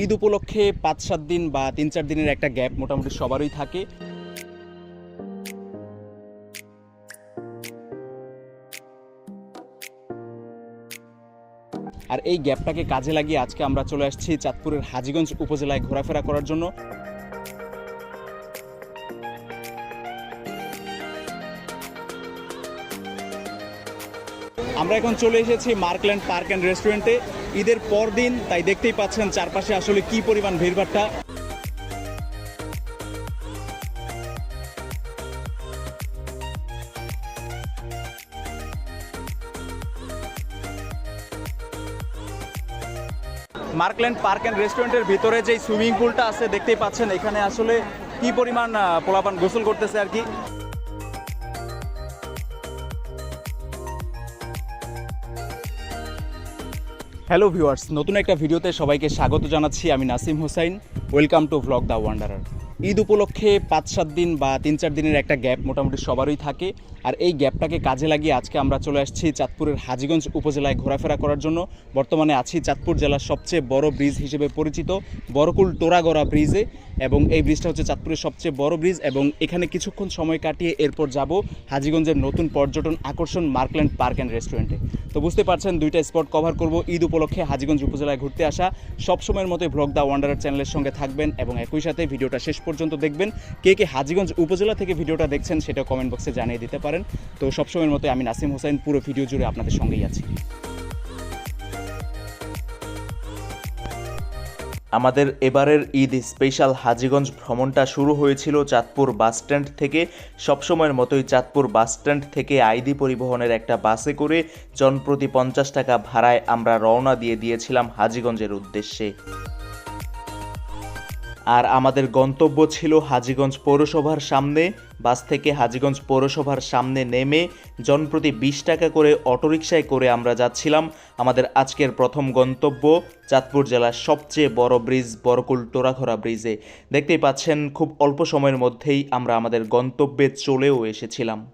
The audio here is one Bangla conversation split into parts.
ঈদ উপলক্ষে পাঁচ, সাত দিন বা তিন, চার দিনের একটা গ্যাপ মোটামুটি সবারই থাকে। আর এই গ্যাপটাকে কাজে লাগিয়ে আজকে আমরা চলে আসছি চাঁদপুরের হাজিগঞ্জ উপজেলায় ঘোরাফেরা করার জন্য। আমরা এখন চলে এসেছি মার্কল্যান্ড পার্ক অ্যান্ড রেস্টুরেন্টে। ঈদের পর দিন তাই দেখতেই পাচ্ছেন চারপাশে আসলে কি পরিমাণ ভিড়ভাট্টা মার্কল্যান্ড পার্ক অ্যান্ড রেস্টুরেন্টের ভিতরে যে সুইমিং পুলটা আছে, দেখতেই পাচ্ছেন এখানে আসলে কি পরিমাণ পোলাপান গোসল করতেছে আর কি। হ্যালো ভিউয়ার্স নতুন একটা ভিডিওতে সবাইকে স্বাগত জানাচ্ছি। আমি Nasim Hossain. Welcome to vlog the wanderer Eid উপলক্ষে পাঁচ, সাত দিন বা তিন, চার দিনের একটা গ্যাপ মোটামুটি সবারই থাকে। আর এই গ্যাপটাকে কাজে লাগিয়ে আজকে আমরা চলে আসছি চাঁদপুরের হাজিগঞ্জ উপজেলায় ঘোরাফেরা করার জন্য। বর্তমানে আছি চাঁদপুর জেলার সবচেয়ে বড় ব্রিজ হিসেবে পরিচিত বরকুল টোরাগড়া ব্রিজে। এবং এই ব্রিজটা হচ্ছে চাঁদপুরের সবচেয়ে বড় ব্রিজ এবং এখানে কিছুক্ষণ সময় কাটিয়ে এরপর যাব হাজিগঞ্জের নতুন পর্যটন আকর্ষণ মার্কল্যান্ড পার্ক অ্যান্ড রেস্টুরেন্টে। তো বুঝতে পারছেন, দুইটা স্পট কভার করব ঈদ উপলক্ষে হাজিগঞ্জ উপজেলায় ঘুরতে আসা। সবসময়ের মতোই ভ্লগ দ্য ওয়ান্ডারার চ্যানেলের সঙ্গে থাকবেন এবং একই সাথে ভিডিওটা শেষ পর্যন্ত দেখবেন। কে কে হাজিগঞ্জ উপজেলা থেকে ভিডিওটা দেখছেন সেটা কমেন্ট বক্সে জানিয়ে দিতে পারেন। তো সবসময়ের মতো আমি নাসিম হোসেন, পুরো ভিডিও জুড়ে আপনাদের সঙ্গেই আছি। আমাদের এবারের ঈদ স্পেশাল হাজিগঞ্জ ভ্রমণটা শুরু হয়েছিল চাঁদপুর বাসস্ট্যান্ড থেকে। সবসময়ের মতোই চাঁদপুর বাসস্ট্যান্ড থেকে আইডি পরিবহনের একটা বাসে করে জনপ্রতি পঞ্চাশ টাকা ভাড়ায় আমরা রওনা দিয়ে দিয়েছিলাম হাজিগঞ্জের উদ্দেশ্যে। আর আমাদের গন্তব্য ছিল হাজীগঞ্জ পৌরসভার সামনে। বাস থেকে হাজীগঞ্জ পৌরসভার সামনে নেমে জনপ্রতি বিশ টাকা করে অটোরিকশায় করে আমরা যাচ্ছিলাম। আমাদের আজকের প্রথম গন্তব্য চাঁদপুর জেলার সবচেয়ে বড় ব্রিজ বড়কুল টোরাখরা ব্রিজে। দেখতেই পাচ্ছেন, খুব অল্প সময়ের মধ্যেই আমরা আমাদের গন্তব্যে চলেও এসেছিলাম।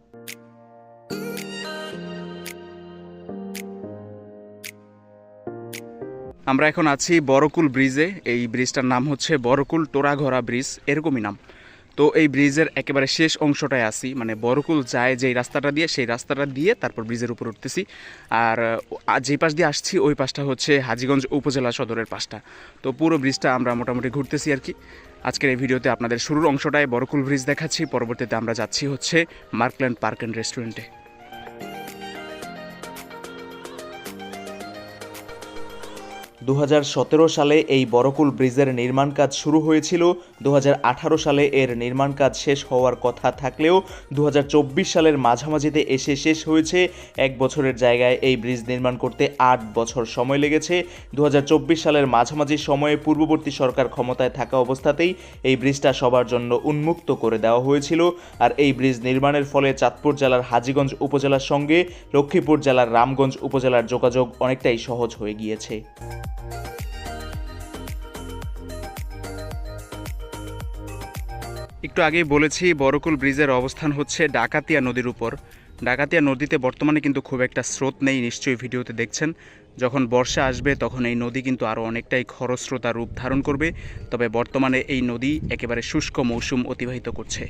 আমরা এখন আছি বড়কুল ব্রিজে। এই ব্রিজটার নাম হচ্ছে বড়কুল টোরাঘরা ব্রিজ, এরকমই নাম। তো এই ব্রিজের একেবারে শেষ অংশটায় আসি মানে বড়কুল যায় যেই রাস্তাটা দিয়ে, সেই রাস্তাটা দিয়ে তারপর ব্রিজের উপর উঠতেছি। আর যে পাশ দিয়ে আসছি, ওই পাশটা হচ্ছে হাজিগঞ্জ উপজেলা সদরের পাশটা। তো পুরো ব্রিজটা আমরা মোটামুটি ঘুরতেছি আর কি। আজকের এই ভিডিওতে আপনাদের শুরুর অংশটায় বড়কুল ব্রিজ দেখাচ্ছি, পরবর্তীতে আমরা যাচ্ছি হচ্ছে মার্কল্যান্ড পার্ক অ্যান্ড রেস্টুরেন্টে। দু হাজার সতেরো সালে এই বরকুল ব্রিজের নির্মাণ কাজ শুরু হয়েছিল। দু হাজার আঠারো সালে এর নির্মাণ কাজ শেষ হওয়ার কথা থাকলেও দু হাজার চব্বিশ সালের মাঝামাঝিতে এসে শেষ হয়েছে। এক বছরের জায়গায় এই ব্রিজ নির্মাণ করতে আট বছর সময় লেগেছে। দু হাজার চব্বিশ সালের মাঝামাঝি সময়ে পূর্ববর্তী সরকার ক্ষমতায় থাকা অবস্থাতেই এই ব্রিজটা সবার জন্য উন্মুক্ত করে দেওয়া হয়েছিল। আর এই ব্রিজ নির্মাণের ফলে চাঁদপুর জেলার হাজীগঞ্জ উপজেলার সঙ্গে লক্ষ্মীপুর জেলার রামগঞ্জ উপজেলার যোগাযোগ অনেকটাই সহজ হয়ে গিয়েছে। একটু আগেই বলেছি বরকুল ব্রিজের অবস্থান হচ্ছে ডাকাতিয়া নদীর উপর। ডাকাতিয়া নদীতে বর্তমানে কিন্তু খুব একটা স্রোত নেই, নিশ্চয়ই ভিডিওতে দেখছেন। যখন বর্ষা আসবে, তখন এই নদী কিন্তু আরও অনেকটাই খরস্রোতা রূপ ধারণ করবে। তবে বর্তমানে এই নদী একেবারে শুষ্ক মৌসুম অতিবাহিত করছে।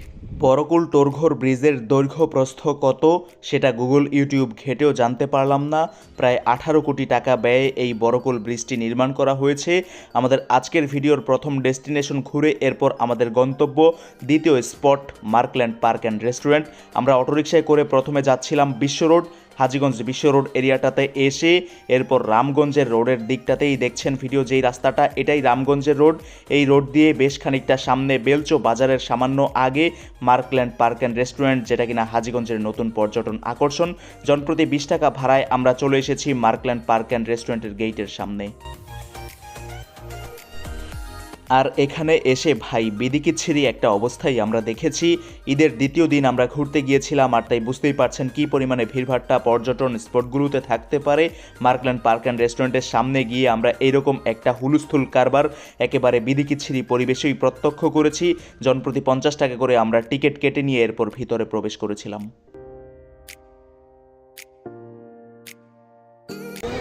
বড়কুল টোরঘর ব্রিজের দৈর্ঘ্য প্রস্থ কত, সেটা গুগল, ইউটিউব ঘেটেও জানতে পারলাম না। প্রায় আঠারো কোটি টাকা ব্যয়ে এই বড়কুল ব্রিজটি নির্মাণ করা হয়েছে। আমাদের আজকের ভিডিওর প্রথম ডেস্টিনেশন ঘুরে এরপর আমাদের গন্তব্য, দ্বিতীয় spot, Markland park and restaurant. আমরা অটোরিকশায় করে প্রথমে যাচ্ছিলাম বিশ্ব রোড হাজীগঞ্জ বিশ্ব রোড এরিয়াটাতে এসে এরপর রামগঞ্জের রোডের দিকটাতেই দেখছেন ভিডিও যেই রাস্তাটা, এটাই রামগঞ্জের রোড। এই রোড দিয়ে বেশ খানিকটা সামনে বেলচো বাজারের সামান্য আগে মার্কল্যান্ড পার্ক অ্যান্ড রেস্টুরেন্ট, যেটা কিনা হাজিগঞ্জের নতুন পর্যটন আকর্ষণ। জনপ্রতি বিশ টাকা ভাড়ায় আমরা চলে এসেছি মার্কল্যান্ড পার্ক অ্যান্ড রেস্টুরেন্টের গেইটের সামনে। আর এখানে এসে ভাই বিদিকিচ্ছিরি একটা অবস্থাই আমরা দেখেছি। ঈদের দ্বিতীয় দিন আমরা ঘুরতে গিয়েছিলাম আর তাই বুঝতেই পারছেন কি পরিমাণে ভিড়ভাট্টা পর্যটন স্পটগুলোতে থাকতে পারে। মার্কল্যান্ড পার্ক অ্যান্ড রেস্টুরেন্টের সামনে গিয়ে আমরা এইরকম একটা হুলুস্থুল কারবার একেবারে বিদিকিচ্ছিরি পরিবেশেই প্রত্যক্ষ করেছি। জনপ্রতি পঞ্চাশ টাকা করে আমরা টিকিট কেটে নিয়ে এরপর ভিতরে প্রবেশ করেছিলাম।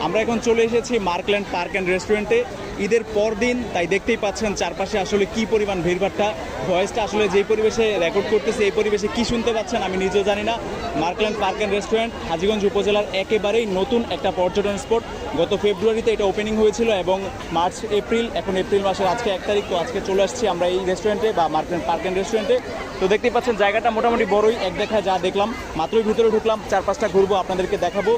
আমরা এখন চলে এসেছি মার্কল্যান্ড পার্ক অ্যান্ড রেস্টুরেন্টে। ঈদের পর দিন তাই দেখতেই পাচ্ছেন চারপাশে আসলে কি পরিমাণ ভিড়ভাট্টা ভয়েসটা আসলে যেই পরিবেশে রেকর্ড করতেছে, এই পরিবেশে কি শুনতে পাচ্ছেন আমি নিজেও জানি না। Markland park and restaurant, Hajiganj উপজেলার একেবারেই নতুন একটা পর্যটন স্পট। গত ফেব্রুয়ারিতে এটা ওপেনিং হয়েছিল এবং মার্চ, এপ্রিল, এখন এপ্রিল মাসের আজকে এক তারিখ, তো আজকে চলে আসছি আমরা এই রেস্টুরেন্টে বা মার্কল্যান্ড পার্ক অ্যান্ড রেস্টুরেন্টে। তো দেখতেই পাচ্ছেন জায়গাটা মোটামুটি বড়ই, এক দেখা যা দেখলাম, মাত্রই ভিতরে ঢুকলাম চার পাঁচটা ঘুরবো, আপনাদেরকে দেখাবো।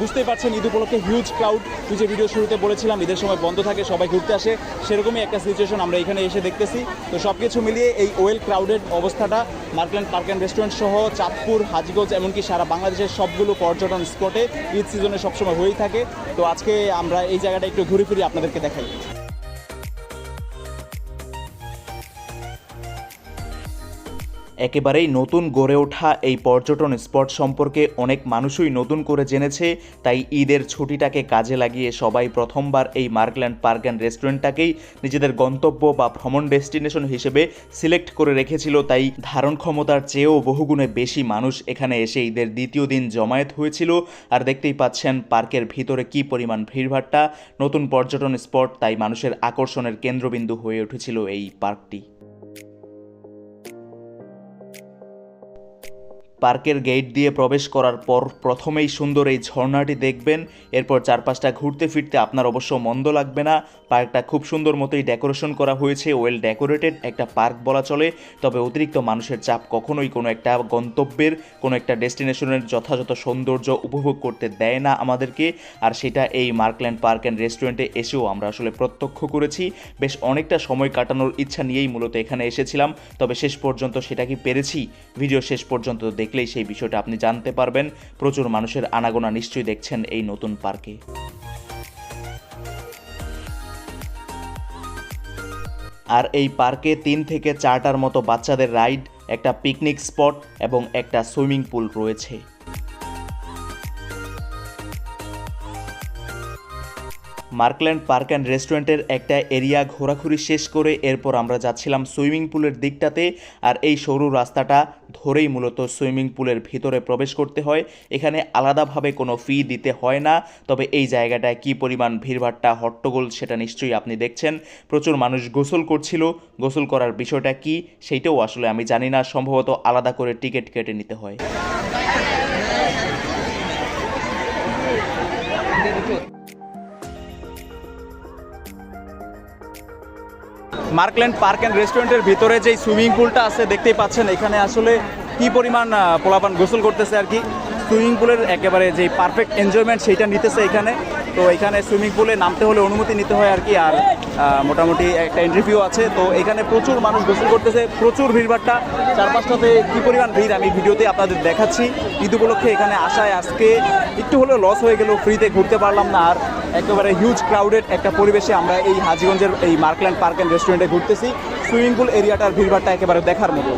বুঝতেই পারছেন, ঈদ উপলক্ষে হিউজ ক্রাউড তুই যে ভিডিও শুরুতে বলেছিলাম, ঈদের সময় বন্ধ থাকে, সবাই ঘুরতে আসে, সেরকমই একটা সিচুয়েশন আমরা এখানে এসে দেখতেছি। তো সব কিছু মিলিয়ে এই ওয়েল ক্রাউডেড অবস্থাটা মার্কল্যান্ড পার্ক অ্যান্ড রেস্টুরেন্ট সহ চাঁদপুর হাজিগঞ্জ এমনকি সারা বাংলাদেশের সবগুলো পর্যটন স্পটে ঈদ সিজনে সবসময় হয়েই থাকে। তো আজকে আমরা এই জায়গাটা একটু ঘুরে ফিরে আপনাদেরকে দেখাই। একেবারেই নতুন গড়ে ওঠা এই পর্যটন স্পট সম্পর্কে অনেক মানুষই নতুন করে জেনেছে, তাই ঈদের ছুটিটাকে কাজে লাগিয়ে সবাই প্রথমবার এই মার্কল্যান্ড পার্ক অ্যান্ড রেস্টুরেন্টটাকেই নিজেদের গন্তব্য বা ভ্রমণ ডেস্টিনেশন হিসেবে সিলেক্ট করে রেখেছিল, তাই ধারণ ক্ষমতার চেয়েও বহুগুণে বেশি মানুষ এখানে এসে ঈদের দ্বিতীয় দিন জমায়েত হয়েছিল। আর দেখতেই পাচ্ছেন পার্কের ভিতরে কি পরিমাণ ভিড়ভাট্টা নতুন পর্যটন স্পট, তাই মানুষের আকর্ষণের কেন্দ্রবিন্দু হয়ে উঠেছিল এই পার্কটি। পার্কের গেট দিয়ে প্রবেশ করার পর প্রথমেই সুন্দর এই ঝর্ণাটি দেখবেন। এরপর চারপাশটা ঘুরতে ফিরতে আপনার অবশ্য মন্দ লাগবে না। পার্কটা খুব সুন্দর মতোই ডেকোরেশন করা হয়েছে, ওয়েল ডেকোরেটেড, একটা পার্ক বলা চলে। তবে অতিরিক্ত মানুষের চাপ কখনোই কোনো একটা গন্তব্যের, কোনো একটা ডেস্টিনেশনের যথাযথ সৌন্দর্য উপভোগ করতে দেয় না আমাদেরকে। আর সেটা এই মার্কল্যান্ড পার্ক অ্যান্ড রেস্টুরেন্টে এসেও আমরা আসলে প্রত্যক্ষ করেছি। বেশ অনেকটা সময় কাটানোর ইচ্ছা নিয়েই মূলত এখানে এসেছিলাম। তবে শেষ পর্যন্ত সেটা কি পেরেছি? ভিডিও শেষ পর্যন্ত দেখলেই সেই বিষয়টা আপনি জানতে পারবেন। প্রচুর মানুষের আনাগোনা নিশ্চয়ই দেখছেন এই নতুন পার্কে। আর এই পার্কে তিন থেকে চারটার মতো বাচ্চাদের রাইড, একটা পিকনিক স্পট এবং একটা সুইমিং পুল রয়েছে। মার্কল্যান্ড পার্ক অ্যান্ড রেস্টুরেন্টের একটা এরিয়া ঘোরাঘুরি শেষ করে এরপর আমরা যাচ্ছিলাম সুইমিং পুলের দিকটাতে। আর এই সরু রাস্তাটা ধরেই মূলত সুইমিং পুলের ভিতরে প্রবেশ করতে হয়। এখানে আলাদাভাবে কোনো ফি দিতে হয় না। তবে এই জায়গাটায় কি পরিমাণ ভিড়ভাট্টা হট্টগোল সেটা নিশ্চয়ই আপনি দেখছেন। প্রচুর মানুষ গোসল করছিল। গোসল করার বিষয়টা কি সেইটাও আসলে আমি জানি না। সম্ভবত আলাদা করে টিকিট কেটে নিতে হয়। মার্কল্যান্ড পার্ক অ্যান্ড রেস্টুরেন্টের ভিতরে যেই সুইমিং পুলটা আছে, দেখতেই পাচ্ছেন, এখানে আসলে কি পরিমাণ পোলাপান গোসল করতেছে আর কি। সুইমিং পুলের একেবারে যে পারফেক্ট এনজয়মেন্ট সেইটা নিতেছে এখানে। তো এখানে সুইমিং পুলে নামতে হলে অনুমতি নিতে হয় আর কি, আর মোটামুটি একটা ইন্টারভিউ আছে। তো এখানে প্রচুর মানুষ গোসল করতেছে, প্রচুর ভিড়ভাড়টা। চার পাঁচটাতে কি পরিমাণ ভিড় আমি ভিডিওতে আপনাদের দেখাচ্ছি। ঈদ উপলক্ষে এখানে আসায় আজকে একটু হলেও লস হয়ে গেল ফ্রিতে ঘুরতে পারলাম না। আর একেবারে হিউজ ক্রাউডেড একটা পরিবেশে আমরা এই হাজিগঞ্জের এই মার্কল্যান্ড পার্ক অ্যান্ড রেস্টুরেন্টে ঘুরতেছি। সুইমিং পুল এরিয়াটার ভিড়ভাড়টা একেবারে দেখার মতো।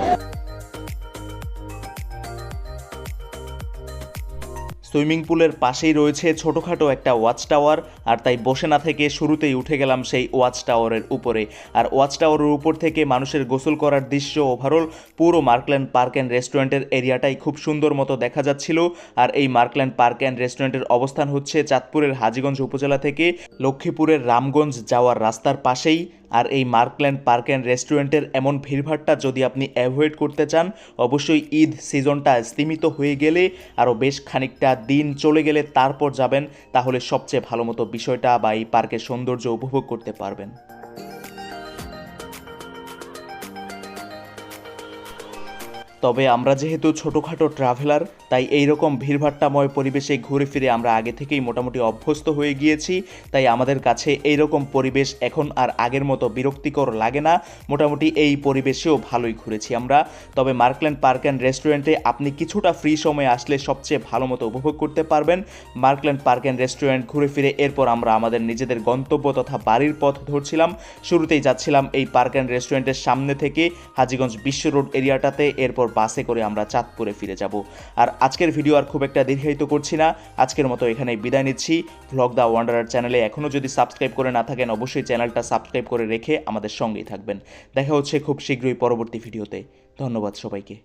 সুইমিং পুলের পাশেই রয়েছে ছোটোখাটো একটা ওয়াচ টাওয়ার আর তাই বসে না থেকে শুরুতেই উঠে গেলাম সেই ওয়াচ টাওয়ারের উপরে। আর ওয়াচ টাওয়ারের উপর থেকে মানুষের গোসল করার দৃশ্য ওভারঅল পুরো মার্কল্যান্ড পার্ক অ্যান্ড রেস্টুরেন্টের এরিয়াটাই খুব সুন্দর মতো দেখা যাচ্ছিল। আর এই মার্কল্যান্ড পার্ক অ্যান্ড রেস্টুরেন্টের অবস্থান হচ্ছে চাঁদপুরের হাজিগঞ্জ উপজেলা থেকে লক্ষ্মীপুরের রামগঞ্জ যাওয়ার রাস্তার পাশেই। আর এই মার্কল্যান্ড পার্ক অ্যান্ড রেস্টুরেন্টের এমন ভিড়ভাট্টা যদি আপনি অ্যাভয়েড করতে চান, অবশ্যই ঈদ সিজনটা স্তীমিত হয়ে গেলে আরও বেশ খানিকটা দিন চলে গেলে তারপর যাবেন, তাহলে সবচেয়ে ভালো মতো বিষয়টা বা এই পার্কের সৌন্দর্য উপভোগ করতে পারবেন। তবে আমরা যেহেতু ছোটোখাটো ট্রাভেলার তাই এই রকম ভিড়ভাট্টাময় পরিবেশে ঘুরে ফিরে আমরা আগে থেকেই মোটামুটি অভ্যস্ত হয়ে গিয়েছি। তাই আমাদের কাছে এই রকম পরিবেশ এখন আর আগের মতো বিরক্তিকর লাগে না। মোটামুটি এই পরিবেশেও ভালোই ঘুরেছি আমরা। তবে মার্কল্যান্ড পার্ক অ্যান্ড রেস্টুরেন্টে আপনি কিছুটা ফ্রি সময়ে আসলে সবচেয়ে ভালো মতো উপভোগ করতে পারবেন। মার্কল্যান্ড পার্ক অ্যান্ড রেস্টুরেন্ট ঘুরে ফিরে এরপর আমরা আমাদের নিজেদের গন্তব্য তথা বাড়ির পথ ধরছিলাম। শুরুতেই যাচ্ছিলাম এই পার্ক অ্যান্ড রেস্টুরেন্টের সামনে থেকে হাজিগঞ্জ বিশ্ব রোড এরিয়াটাতে। এরপর বাসে করে আমরা চাঁদপুরে ফিরে যাব। আর আজকের ভিডিও আর খুব একটা দীর্ঘায়িত করছি না। আজকের মতো এখানেই বিদায় নিচ্ছি। ভ্লগ দ্য ওয়ান্ডারার চ্যানেলে এখনও যদি সাবস্ক্রাইব করে না থাকেন, অবশ্যই চ্যানেলটা সাবস্ক্রাইব করে রেখে আমাদের সঙ্গেই থাকবেন। দেখা হচ্ছে খুব শীঘ্রই পরবর্তী ভিডিওতে ধন্যবাদ সবাইকে।